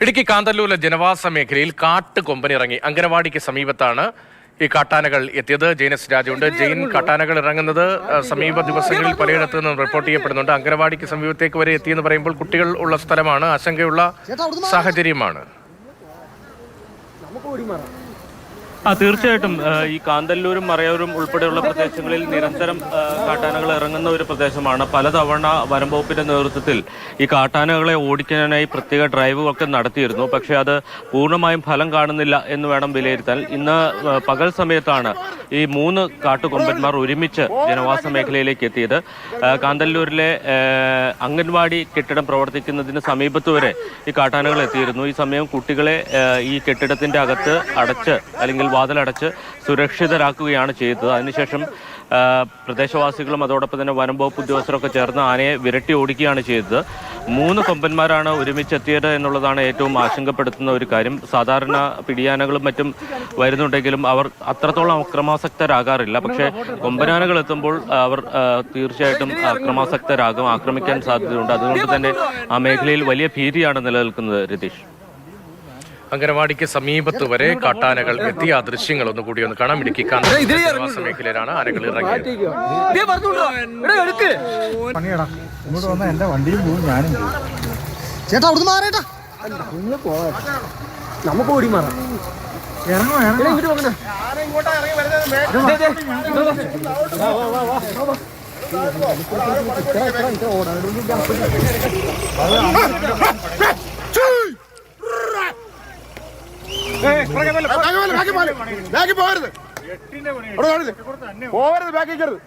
ഇടുക്കി കാന്തല്ലൂരിലെ ജനവാസ മേഖലയിൽ കാട്ട് കൊമ്പനിറങ്ങി അങ്കനവാടിക്ക് സമീപത്താണ് ഈ കാട്ടാനകൾ എത്തിയത്. ജെയിനസ് രാജുണ്ട്. ജെയിൻ കാട്ടാനകൾ ഇറങ്ങുന്നത് സമീപ ദിവസങ്ങളിൽ പലയിടത്തു നിന്നും റിപ്പോർട്ട് ചെയ്യപ്പെടുന്നുണ്ട്. അങ്കനവാടിക്ക് സമീപത്തേക്ക് വരെ എത്തിയെന്ന് പറയുമ്പോൾ കുട്ടികൾ ഉള്ള സ്ഥലമാണ്. ആശങ്കയുള്ള സാഹചര്യമാണ്. ആ തീർച്ചയായിട്ടും ഈ കാന്തല്ലൂരും മറയൂരും ഉൾപ്പെടെയുള്ള പ്രദേശങ്ങളിൽ നിരന്തരം കാട്ടാനകൾ ഇറങ്ങുന്ന ഒരു പ്രദേശമാണ്. പലതവണ വനംവകുപ്പിന്റെ നേതൃത്വത്തിൽ ഈ കാട്ടാനകളെ ഓടിക്കാനായി പ്രത്യേക ഡ്രൈവുകളൊക്കെ നടത്തിയിരുന്നു. പക്ഷേ അത് പൂർണമായും ഫലം കാണുന്നില്ല എന്ന് വേണം വിലയിരുത്താൻ. ഇന്ന് പകൽ സമയത്താണ് ഈ മൂന്ന് കാട്ടുകൊമ്പന്മാർ ഒരുമിച്ച് ജനവാസ മേഖലയിലേക്ക് എത്തിയത്. കാന്തല്ലൂരിലെ അംഗൻവാടി കെട്ടിടം പ്രവർത്തിക്കുന്നതിന് സമീപത്ത് വരെ ഈ കാട്ടാനകൾ എത്തിയിരുന്നു. ഈ സമയം കുട്ടികളെ ഈ കെട്ടിടത്തിന്റെ അകത്ത് അടച്ച് അല്ലെങ്കിൽ വാതിലടച്ച് സുരക്ഷിതരാക്കുകയാണ് ചെയ്തത്. അതിനുശേഷം പ്രദേശവാസികളും അതോടൊപ്പം തന്നെ വനം വകുപ്പ് ഉദ്യോഗസ്ഥരൊക്കെ ചേർന്ന് ആനയെ വിരട്ടി ഓടിക്കുകയാണ് ചെയ്തത്. മൂന്ന് കൊമ്പന്മാരാണ് ഒരുമിച്ചെത്തിയത് എന്നുള്ളതാണ് ഏറ്റവും ആശങ്കപ്പെടുത്തുന്ന ഒരു കാര്യം. സാധാരണ പിടിയാനകളും മറ്റും വരുന്നുണ്ടെങ്കിലും അവർ അത്രത്തോളം അക്രമാസക്തരാകാറില്ല. പക്ഷേ കൊമ്പനാനകൾ എത്തുമ്പോൾ അവർ തീർച്ചയായിട്ടും അക്രമാസക്തരാകും ആക്രമിക്കാൻ സാധ്യതയുണ്ട്. അതുകൊണ്ട് തന്നെ ആ മേഖലയിൽ വലിയ ഭീതിയാണ് നിലനിൽക്കുന്നത് രതീഷ്. അങ്കനവാടിക്ക് സമീപത്ത് വരെ കാട്ടാനകൾ എത്തി ആ ദൃശ്യങ്ങൾ ഒന്നുകൂടി ഒന്ന് കാണാം ഇടുക്കി മേഖലയിലാണ് ആനകൾ ഇറങ്ങിയത്. ചേട്ടാ അവിടുന്ന് മാറേട്ടാ നമുക്ക് ഓടി മാറാം. ഇറങ്ങോ ഇറങ്ങോ വന്നേ ബാക്കി പോകരുത്. പോകരുത് ബാക്കി കയറുത്